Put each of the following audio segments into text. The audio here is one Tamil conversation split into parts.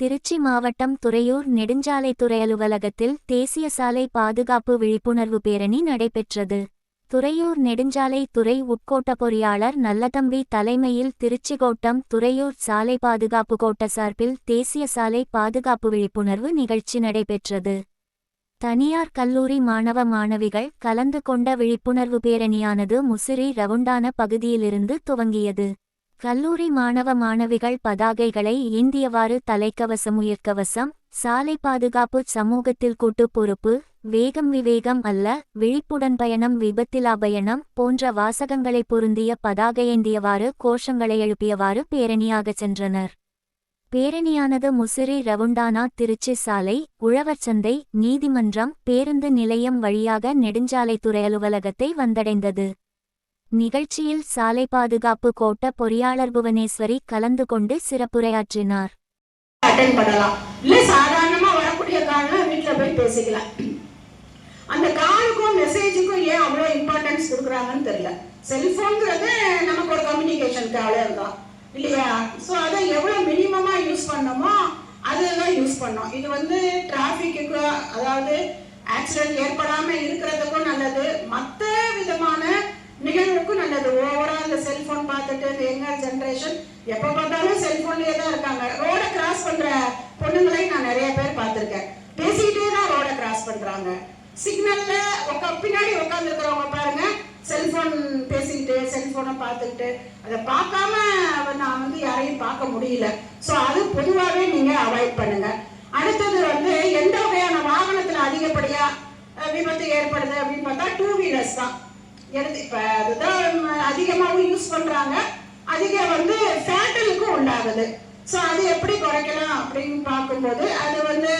திருச்சி மாவட்டம் துறையூர் நெடுஞ்சாலைத்துறை அலுவலகத்தில் தேசிய சாலை பாதுகாப்பு விழிப்புணர்வு பேரணி நடைபெற்றது. துறையூர் நெடுஞ்சாலை துறை உட்கோட்ட பொறியாளர் நல்லதம்பி தலைமையில் திருச்சி கோட்டம் துறையூர் சாலை பாதுகாப்பு கோட்ட சார்பில் தேசிய சாலை பாதுகாப்பு விழிப்புணர்வு நிகழ்ச்சி நடைபெற்றது. தனியார் கல்லூரி மாணவ மாணவிகள் கலந்து கொண்ட விழிப்புணர்வு பேரணியானது முசிறி ரவுண்டான பகுதியிலிருந்து துவங்கியது. கல்லூரி மாணவ மாணவிகள் பதாகைகளை ஏந்தியவாறு தலைக்கவசம் உயிர்க்கவசம் சாலை பாதுகாப்பு சமூகத்தில் கூட்டு பொறுப்பு வேகம் விவேகம் அல்ல விழிப்புடன் பயணம் விபத்திலா பயணம் போன்ற வாசகங்களை பொருந்திய பதாகையேந்தியவாறு கோஷங்களை எழுப்பியவாறு பேரணியாகச் சென்றனர். பேரணியானது முசிறி ரவுண்டானா திருச்சி சாலை உழவர்சந்தை நீதிமன்றம் பேருந்து நிலையம் வழியாக நெடுஞ்சாலைத்துறை அலுவலகத்தை வந்தடைந்தது. நிகழ்ச்சியில் சாலை பாதுகாப்பு கோட்ட பொறியாளர் புவனேஸ்வரி கலந்து கொண்டு சிறப்புரையாற்றினார். அட்டன் பண்ணலாம். இல்ல சாதாரணமா வரக்கூடிய கால்ல போய் பேசிக்கலாம். அந்த காலுக்கும் மெசேஜுக்கும் ஏன் அவ்வளோ இம்பார்ட்டன்ஸ் கொடுக்குறாங்கன்னு தெரியல. செல்போன்ங்கிறது நமக்கு ஒரு கம்யூனிகேஷனுக்கு அவ்வளோ தான் இல்லையா? ஸோ அதை எவ்வளோ மினிமமாக யூஸ் பண்ணோமோ அதெல்லாம் யூஸ் பண்ணோம். இது வந்து டிராஃபிக்கு அதாவது ஆக்சிடென்ட் ஏற்படாமல் இருக்கிறதுக்கும் நல்லது. மற்ற விதமான நிகழ்வுக்கும் நல்லது ஓவரா இந்த செல்போன் பார்த்துட்டு இந்த யங்கர் ஜென்ரேஷன் எப்ப பார்த்தாலும் செல்போன்லயே தான் இருக்காங்க. ரோட கிராஸ் பண்ற பொண்ணுங்களையும் நான் நிறைய பேர் பார்த்திருக்கேன். பேசிக்கிட்டே தான் ரோட கிராஸ் பண்றாங்க. சிக்னல்ல உக்கா பின்னாடி உட்காந்துருக்கிறவங்க பாருங்க செல்போன் பேசிக்கிட்டு செல்போனை பார்த்துக்கிட்டு அதை பார்க்காம நான் வந்து யாரையும் பார்க்க முடியல. ஸோ அது பொதுவாகவே நீங்க அவாய்ட் பண்ணுங்க. அடுத்தது வந்து எந்த வகையான வாகனத்துல அதிகப்படியா விபத்து ஏற்படுது அப்படின்னு பார்த்தா டூ வீலர்ஸ் தான். எடுத்து இப்ப அதுதான் அதிகமாகவும் யூஸ் பண்றாங்க. அதிக வந்து ஃபேட்டலுக்கும் ஸோ அது எப்படி குறைக்கலாம் அப்படின்னு பார்க்கும்போது அது வந்து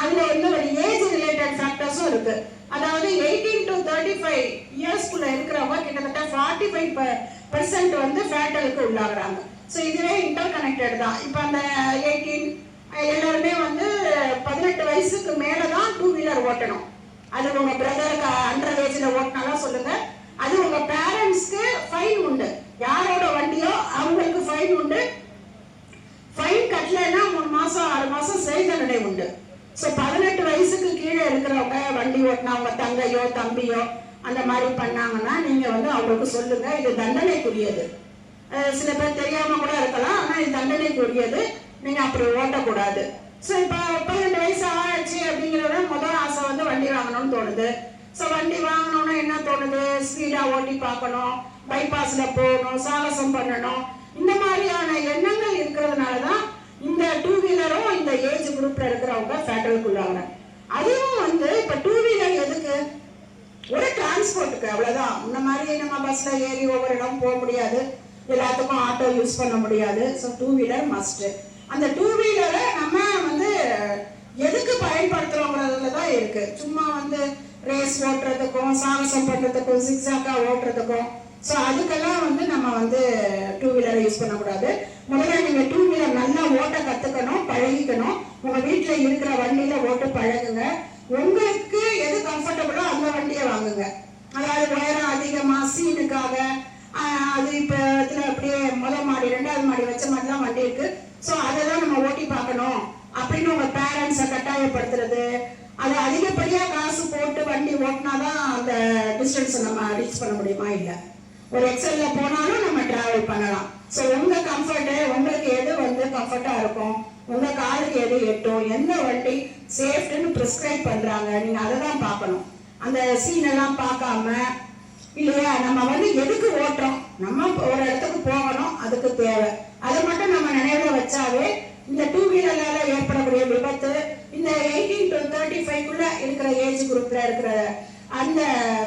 அதில் வந்து ஒரு ஏஜ் ரிலேட்டட் ஃபேக்டர்ஸும் இருக்கு. அதாவது எயிட்டீன் டு தேர்ட்டி ஃபைவ் இயர்ஸ்க்குள்ள இருக்கிறவங்க கிட்டத்தட்ட ஃபார்ட்டி ஃபைவ் பர்சன்ட் வந்து ஃபேட்டலுக்கு உள்ளாகிறாங்க. ஸோ இதுவே இன்டர் கனெக்டட் தான். இப்போ அந்த எயிட்டீன் எல்லாருமே வந்து பதினெட்டு வயசுக்கு மேலே தான் டூ வீலர் ஓட்டணும் அது உங்கள் பிரதருக்கு அண்டர் ஏஜில் ஓட்டினாலும் சொல்லுங்கள் அது உங்கள் பேரண்ட்ஸ்க்கு ஃபைன் உண்டு. யாரோட வண்டியோ அவங்களுக்கு ஃபைன் உண்டு. ஃபைன் கட்டலைன்னா மூணு மாசம் ஆறு மாசம் சிறை தண்டனை உண்டு. ஸோ பதினெட்டு வயசுக்கு கீழே இருக்கிறவங்க வண்டி ஓட்டினவங்க தங்கையோ தம்பியோ அந்த மாதிரி பண்ணாங்கன்னா நீங்க வந்து அவங்களுக்கு சொல்லுங்க இது தண்டனைக்குரியது. சில பேர் தெரியாம கூட இருக்கலாம் ஆனா இது தண்டனைக்குரியது. நீங்க அப்படி ஓட்டக்கூடாது. ஸோ இப்போ பதினெட்டு வயசு ஆச்சு அப்படிங்கிறத முதல் ஆசை வந்து வண்டி வாங்கணும்னு தோணுது. ஸோ வண்டி வாங்கணும்னா என்ன தோணுது? ஸ்பீடாக ஓட்டி பார்க்கணும் பைபாஸில் போகணும் சாகசம் பண்ணணும். இந்த மாதிரியான எண்ணங்கள் இருக்கிறதுனால தான் இந்த டூ வீலரும் இந்த ஏஜ் குரூப்ல இருக்கிறவங்க ஃபேட்டலுக்குள்ளாங்க அதுவும் வந்து இப்போ டூ வீலர் எதுக்கு? ஒரு டிரான்ஸ்போர்ட்டுக்கு அவ்வளவுதான். இந்த மாதிரி நம்ம பஸ்ல ஏறி ஒவ்வொரு இடம் போக முடியாது. எல்லாத்துக்கும் ஆட்டோ யூஸ் பண்ண முடியாது. ஸோ டூ வீலர் மஸ்ட் அந்த டூ வீலரை நம்ம வந்து எதுக்கு பயன்படுத்துறோங்கிறதுல தான் இருக்கு. சும்மா வந்து ரேஸ் ஓட்டுறதுக்கும் சாகசம் பண்றதுக்கும் சிக்ஸாக்கா ஓட்டுறதுக்கும் ஸோ அதுக்கெல்லாம் வந்து நம்ம வந்து டூ வீலரை யூஸ் பண்ணக்கூடாது. முதல்ல நீங்கள் டூ வீலர் நல்லா ஓட்ட கற்றுக்கணும் பழகிக்கணும். உங்கள் வீட்டில் இருக்கிற வண்டியில் ஓட்டு பழகுங்க. உங்களுக்கு எது கம்ஃபர்டபுளோ அந்த வண்டியை வாங்குங்க. அதாவது உயரம் அதிகமாக சீனுக்காக அது இப்போ இதில் அப்படியே முதல் மாடி ரெண்டாவது மாடி வச்ச மாதிரி தான் வண்டி இருக்குது ஸோ அதெல்லாம் நம்ம ஓட்டி பார்க்கணும். அப்படின்னு உங்கள் பேரண்ட்ஸை கட்டாயப்படுத்துறது. அது அதிகப்படியாக காசு போட்டு வண்டி ஓட்டினா தான் அந்த டிஸ்டன்ஸை நம்ம ரீச் பண்ண முடியுமா இல்லை? ஒரு எக்ஸல்ல போனாலும் நம்ம டிராவல் பண்ணலாம். ஸோ உங்க கம்ஃபர்ட் உங்களுக்கு எது வந்து கம்ஃபர்ட்டா இருக்கும்? உங்க காலுக்கு எது எட்டும் எந்த வண்டி சேஃப்ட்னு ப்ரிஸ்கிரைப் பண்றாங்க? நீங்க அதை தான் பார்க்கணும். அந்த சீன் எல்லாம் பார்க்காம இல்லையா? நம்ம வந்து எதுக்கு ஓட்டுறோம்? நம்ம ஒரு இடத்துக்கு போகணும் அதுக்கு தேவை அதை மட்டும் நம்ம நினைவுல வச்சாவே இந்த டூ வீலரால ஏற்படக்கூடிய விபத்து இந்த எயிட்டீன் டு தேர்ட்டி ஃபைவ்க்குள்ள இருக்கிற ஏஜ் குரூப்ல இருக்கிற அந்த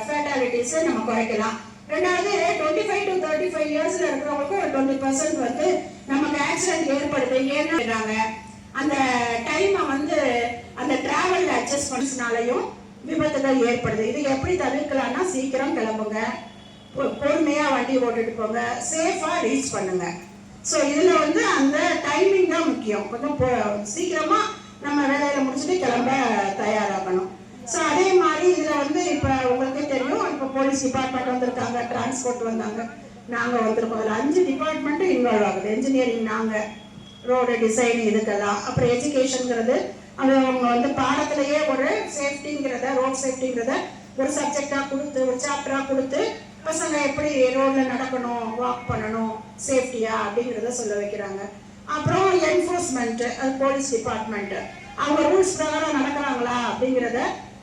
ஃபேட்டாலிட்டிஸை நம்ம குறைக்கலாம் ரெண்டாவது twenty five to thirty five இயர்ஸ்ல இருக்கிறவங்களுக்கு ஒரு டுவெண்ட்டி பர்சன்ட் வந்து நமக்கு ஆக்சிடென்ட் ஏற்படுது ஏன்னா அந்த டைமை வந்து அந்த டிராவல் அட்ஜஸ்ட் பண்ணனாலையும் விபத்துகள் ஏற்படுது. இது எப்படி தவிர்க்கலாம்னா சீக்கிரம் கிளம்புங்க. பொறுமையாக பொறுமையா வண்டி ஓட்டிட்டு போங்க. சேஃபாக ரீச் பண்ணுங்க. ஸோ இதுல வந்து அந்த டைமிங் தான் முக்கியம். கொஞ்சம் சீக்கிரமாக சீக்கிரமா நம்ம வேலையில முடிச்சுட்டு கிளம்ப தயாராகணும். ஸோ அதே மாதிரி இதுல வந்து இப்போ உங்களுக்கே தெரியும் இப்போ போலீஸ் டிபார்ட்மெண்ட் வந்திருக்காங்க டிரான்ஸ்போர்ட் வந்தாங்க. நாங்கள் வந்திருக்கோம். அதில் அஞ்சு டிபார்ட்மெண்ட்டும் இன்வால்வ் ஆகுது. இன்ஜினியரிங் நாங்கள் ரோடு டிசைன் இதுக்கெல்லாம். அப்புறம் எஜுகேஷனுங்கிறது அது அவங்க வந்து பாடத்திலேயே ஒரு சேஃப்டிங்கிறத ரோட் சேஃப்டிங்கிறத ஒரு சப்ஜெக்டாக கொடுத்து ஒரு சாப்டராக கொடுத்து பசங்க எப்படி ரோடில் நடக்கணும் வாக் பண்ணணும் சேஃப்டியா அப்படிங்கிறத சொல்ல வைக்கிறாங்க. அப்புறம் என்ஃபோர்ஸ்மெண்ட்டு அது போலீஸ் டிபார்ட்மெண்ட்டு அவங்க ரூல்ஸ் பிரகாரம் நடக்கிறாங்களா அப்படிங்கிறத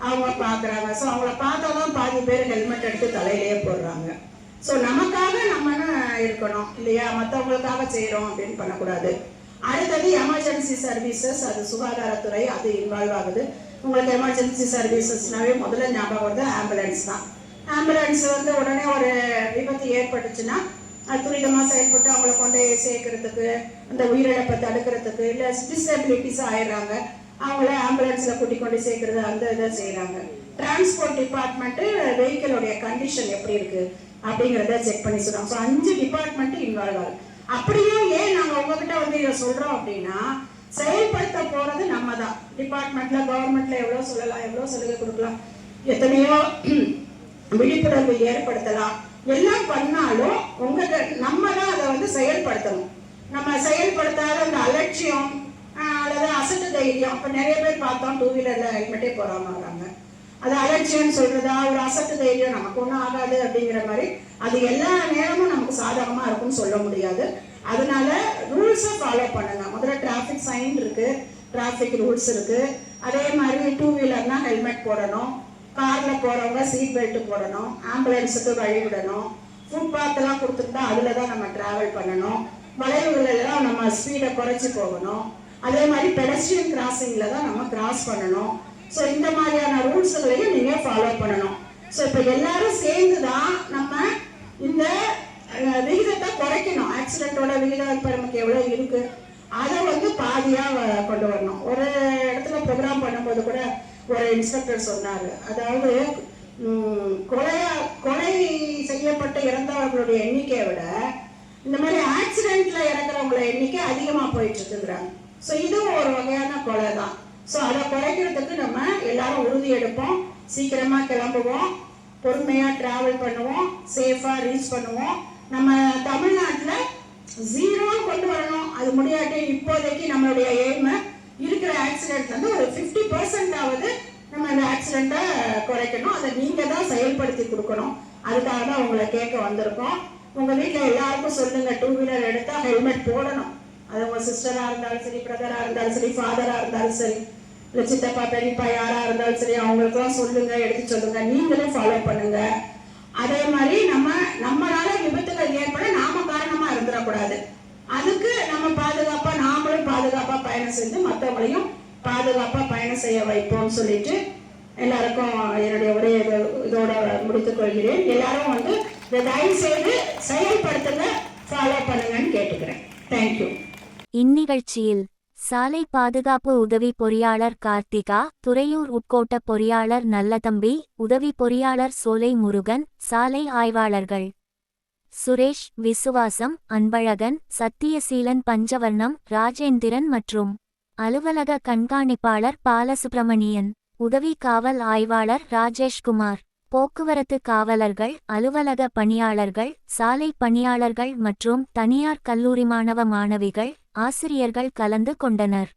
அவங்க பார்க்குறாங்க ஸோ அவங்கள பார்த்தா தான் பாதி பேர் ஹெல்மெட் எடுத்து தலையிலேயே போடுறாங்க. ஸோ நமக்காக நம்ம இருக்கணும் இல்லையா? மற்றவங்களுக்காக செய்கிறோம் அப்படின்னு பண்ணக்கூடாது. அடுத்தது எமர்ஜென்சி சர்வீசஸ் அது சுகாதாரத்துறை அது இன்வால்வ் ஆகுது. உங்களுக்கு எமர்ஜென்சி சர்வீசஸ்னாவே முதல்ல ஞாபகம் வருது ஆம்புலன்ஸ் தான். ஆம்புலன்ஸ் வந்து உடனே ஒரு விபத்து ஏற்பட்டுச்சுன்னா அது துரிதமாக செயல்பட்டு அவங்கள கொண்டு சேர்க்கறதுக்கு அந்த உயிரிழப்பை தடுக்கிறதுக்கு இல்லை டிசபிலிட்டிஸ் ஆயிடுறாங்க அவங்கள ஆம்புலன்ஸில் கூட்டி கொண்டு சேர்க்கறது அந்த இதை செய்கிறாங்க டிரான்ஸ்போர்ட் டிபார்ட்மெண்ட்டு வெஹிக்கிளுடைய கண்டிஷன் எப்படி இருக்குது அப்படிங்கிறத செக் பண்ணி சொல்றாங்க. ஸோ அஞ்சு டிபார்ட்மெண்ட் இன்வால்வ் ஆகுது அப்படியும் ஏன் நாங்கள் உங்ககிட்ட வந்து இதை சொல்கிறோம் அப்படின்னா செயல்படுத்த போகிறது நம்ம தான் டிபார்ட்மெண்ட்ல கவர்மெண்ட்ல எவ்வளோ சொல்லலாம் எவ்வளோ சலுகை கொடுக்கலாம் எத்தனையோ விழிப்புணர்வு ஏற்படுத்தலாம். எல்லாம் பண்ணாலும் உங்க நம்ம தான் அதை வந்து செயல்படுத்தணும். நம்ம செயல்படுத்தாத அந்த அலட்சியம் அல்லது அசட்டு தைரியம் இப்போ நிறைய பேர் பார்த்தோம் டூ வீலர்ல ஹெல்மெட்டே போறாம வராங்க. அது அலட்சியம்னு சொல்றதா ஒரு அசட்டு தைரியம் நமக்கு ஒன்றும் ஆகாது அப்படிங்கிற மாதிரி அது எல்லா நேரமும் நமக்கு சாதகமாக இருக்கும்னு சொல்ல முடியாது. அதனால ரூல்ஸை ஃபாலோ பண்ணுங்க. முதல்ல டிராஃபிக் சைன் இருக்கு. டிராஃபிக் ரூல்ஸ் இருக்கு. அதே மாதிரி டூ வீலர்னா ஹெல்மெட் போடணும். கார்ல போறவங்க சீட் பெல்ட் போடணும். ஆம்புலன்ஸுக்கு வழி விடணும். ஃபுட்பாத் எல்லாம் கொடுத்துருந்தா அதுல தான் நம்ம டிராவல் பண்ணணும். வளைவுகளெல்லாம் நம்ம ஸ்பீடை குறைச்சி போகணும். அதே மாதிரி பெடஸ்ட்ரியன் கிராசிங்ல தான் நம்ம கிராஸ் பண்ணணும். ஸோ இந்த மாதிரியான ரூல்ஸுகளையும் நீங்கள் ஃபாலோ பண்ணணும். ஸோ இப்போ எல்லாரும் சேர்ந்து தான் நம்ம இந்த விகிதத்தை குறைக்கணும். ஆக்சிடென்ட்டோட விகிதம் இப்போ நமக்கு எவ்வளோ இருக்கு? அதை வந்து பாதியாக கொண்டு வரணும். ஒரு இடத்துல ப்ரோக்ராம் பண்ணும்போது கூட ஒரு இன்ஸ்பெக்டர் சொன்னார். அதாவது கொலையா கொலை செய்யப்பட்ட இறந்தவர்களுடைய எண்ணிக்கையை விட இந்த மாதிரி ஆக்சிடென்ட்ல இறங்குறவங்கள எண்ணிக்கை அதிகமாக போயிட்டு இருக்குங்கிறாங்க. ஸோ இதுவும் ஒரு வகையான கொலை தான் ஸோ அதை குறைக்கிறதுக்கு நம்ம எல்லாரும் உறுதி எடுப்போம். சீக்கிரமாக கிளம்புவோம். பொறுமையாக ட்ராவல் பண்ணுவோம். சேஃபாக ரீச் பண்ணுவோம். நம்ம தமிழ்நாட்டில் ஜீரோ கொண்டு வரணும். அது முடியாட்டி இப்போதைக்கு நம்மளுடைய எய்ம் இருக்கிற ஆக்சிடென்ட் வந்து ஒரு ஃபிஃப்டி பர்சன்டாவது நம்ம அந்த ஆக்சிடென்ட்டை குறைக்கணும். அதை நீங்கள் தான் செயல்படுத்தி கொடுக்கணும். அதுக்காக தான் உங்களை கேட்க வந்திருக்கோம். உங்கள் வீட்டில் எல்லாருக்கும் சொல்லுங்கள் டூ வீலர் எடுத்தால் ஹெல்மெட் போடணும். அது உங்க சிஸ்டரா இருந்தாலும் சரி பிரதரா இருந்தாலும் சரி ஃபாதரா இருந்தாலும் சரி இல்லை சித்தப்பா பெரியப்பா யாரா இருந்தாலும் சரி அவங்களுக்குலாம் சொல்லுங்க எடுத்து சொல்லுங்க நீங்களும் ஃபாலோ பண்ணுங்க. அதே மாதிரி நம்ம நம்மளால விபத்துகள் ஏற்பட நாம காரணமா இருந்துடக்கூடாது அதுக்கு நம்ம பாதுகாப்பா நாமளும் பாதுகாப்பா பயணம் செஞ்சு மற்றவங்களையும் பாதுகாப்பா பயணம் செய்ய வைப்போம்னு சொல்லிட்டு எல்லாருக்கும் என்னுடைய ஒரே இதோட முடித்துக் கொள்கிறேன். எல்லாரும் வந்து இதை தயவு செய்து செயல்படுத்துங்க ஃபாலோ பண்ணுங்கன்னு கேட்டுக்கிறேன். தேங்க்யூ இந்நிகழ்ச்சியில் சாலை பாதுகாப்பு உதவி பொறியாளர் கார்த்திகா துறையூர் உட்கோட்ட பொறியாளர் நல்லதம்பி உதவி பொறியாளர் சோலை முருகன் சாலை ஆய்வாளர்கள் சுரேஷ் விசுவாசம் அன்பழகன் சத்தியசீலன் பஞ்சவர்ணம் ராஜேந்திரன் மற்றும் அலுவலக கண்காணிப்பாளர் பாலசுப்பிரமணியன் உதவி காவல் ஆய்வாளர் ராஜேஷ்குமார் போக்குவரத்து காவலர்கள் அலுவலக பணியாளர்கள் சாலை பணியாளர்கள் மற்றும் தனியார் கல்லூரி மாணவ மாணவிகள் ஆசிரியர்கள் கலந்து கொண்டனர்.